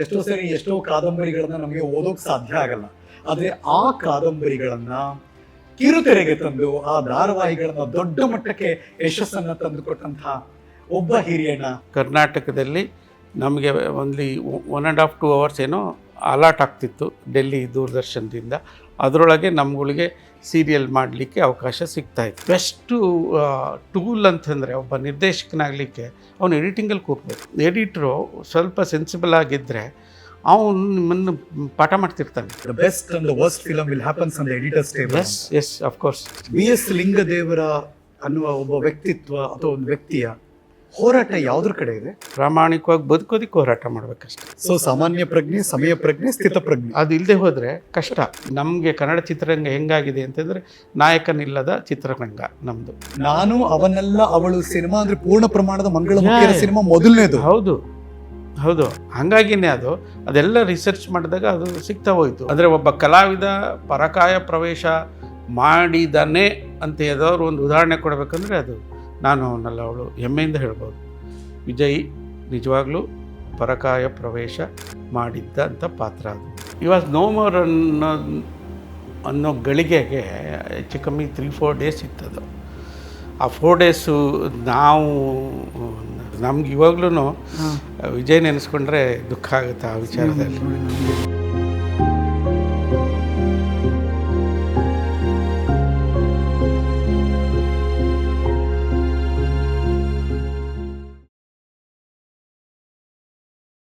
ಎಷ್ಟೋ ಸರಿ ಎಷ್ಟೋ ಕಾದಂಬರಿಗಳನ್ನ ನಮಗೆ ಓದೋಕ್ ಸಾಧ್ಯ ಆಗಲ್ಲ. ಆದ್ರೆ ಆ ಕಾದಂಬರಿಗಳನ್ನ ಕಿರುತೆರೆಗೆ ತಂದು, ಆ ಧಾರಾವಾಹಿಗಳನ್ನ ದೊಡ್ಡ ಮಟ್ಟಕ್ಕೆ ಯಶಸ್ಸನ್ನ ತಂದುಕೊಟ್ಟಂತಹ ಒಬ್ಬ ಹಿರಿಯಣ್ಣ. ಕರ್ನಾಟಕದಲ್ಲಿ ನಮಗೆ only one and half two hours ಏನೋ ಅಲಾಟ್ ಆಗ್ತಿತ್ತು ಡೆಲ್ಲಿ ದೂರದರ್ಶನದಿಂದ. ಅದರೊಳಗೆ ನಮ್ಗಳಿಗೆ ಸೀರಿಯಲ್ ಮಾಡಲಿಕ್ಕೆ ಅವಕಾಶ ಸಿಗ್ತಾಯಿತ್ತು ಬೆಸ್ಟು ಟೂಲ್ ಅಂತಂದರೆ ಒಬ್ಬ ನಿರ್ದೇಶಕನಾಗಲಿಕ್ಕೆ ಅವನು ಎಡಿಟಿಂಗಲ್ಲಿ ಕೂರ್ಬೇಕು ಎಡಿಟ್ರು ಸ್ವಲ್ಪ ಸೆನ್ಸಿಬಲ್ ಆಗಿದ್ದರೆ ಅವನು ನಿಮ್ಮನ್ನು ಪಾಠ ಮಾಡ್ತಿರ್ತಾನೆ. The best and the worst film will happens and editors table yes yes of course B S Lingadevara ಅನ್ನುವ ಒಬ್ಬ ವ್ಯಕ್ತಿತ್ವ ಅಥವಾ ಒಂದು ವ್ಯಕ್ತಿಯ ಹೋರಾಟ ಯಾವ್ದ್ರ ಕಡೆ ಇದೆ? ಪ್ರಾಮಾಣಿಕವಾಗಿ ಬದುಕೋದಕ್ಕೆ ಹೋರಾಟ ಮಾಡ್ಬೇಕಷ್ಟೆ. ಸೊ ಸಾಮಾನ್ಯ ಪ್ರಜ್ಞೆ ಸಮಯ ಪ್ರಜ್ಞೆ ಸ್ಥಿತ ಪ್ರಜ್ಞೆ. ಅದು ಇಲ್ಲದೆ ಹೋದರೆ ಕಷ್ಟ. ನಮಗೆ ಕನ್ನಡ ಚಿತ್ರರಂಗ ಹೆಂಗಾಗಿದೆ ಅಂತಂದರೆ ನಾಯಕನಿಲ್ಲದ ಚಿತ್ರರಂಗ ನಮ್ಮದು ನಾನು ಅವನೆಲ್ಲ ಅವಳು ಸಿನಿಮಾ ಅಂದ್ರೆ ಪೂರ್ಣ ಪ್ರಮಾಣದ ಮಂಗಳ. ಸಿನಿಮಾ ಮೊದಲನೇದು. ಹೌದು ಹೌದು. ಹಾಗಾಗಿನೇ ಅದು. ಅದೆಲ್ಲ ರಿಸರ್ಚ್ ಮಾಡಿದಾಗ ಅದು ಸಿಗ್ತಾ ಹೋಯಿತು. ಅಂದರೆ ಒಬ್ಬ ಕಲಾವಿದ ಪರಕಾಯ ಪ್ರವೇಶ ಮಾಡಿದಾನೆ ಅಂತ ಯಾವ್ದಾದ್ರು ಒಂದು ಉದಾಹರಣೆ ಕೊಡಬೇಕಂದ್ರೆ ಅದು. ನಾನು ಅವನಲ್ಲ ಅವಳು ಹೆಮ್ಮೆಯಿಂದ ಹೇಳ್ಬೋದು. ವಿಜಯ್ ನಿಜವಾಗ್ಲೂ ಪರಕಾಯ ಪ್ರವೇಶ ಮಾಡಿದ್ದ ಅಂತ ಪಾತ್ರ ಅದು. ಇವಾಗ ನೋ ಮೋರ್ ಅನ್ನೋ ಅನ್ನೋ ಗಳಿಗೆಗೆ ಹೆಚ್ಚು ಕಮ್ಮಿ ತ್ರೀ ಫೋರ್ ಡೇಸ್ ಇತ್ತದು. ಆ ಫೋರ್ ಡೇಸು ನಾವು ನಮ್ಗೆ ಇವಾಗ್ಲೂ ವಿಜಯ್ ನೆನೆಸ್ಕೊಂಡ್ರೆ ದುಃಖ ಆಗುತ್ತೆ ಆ ವಿಚಾರದಲ್ಲಿ?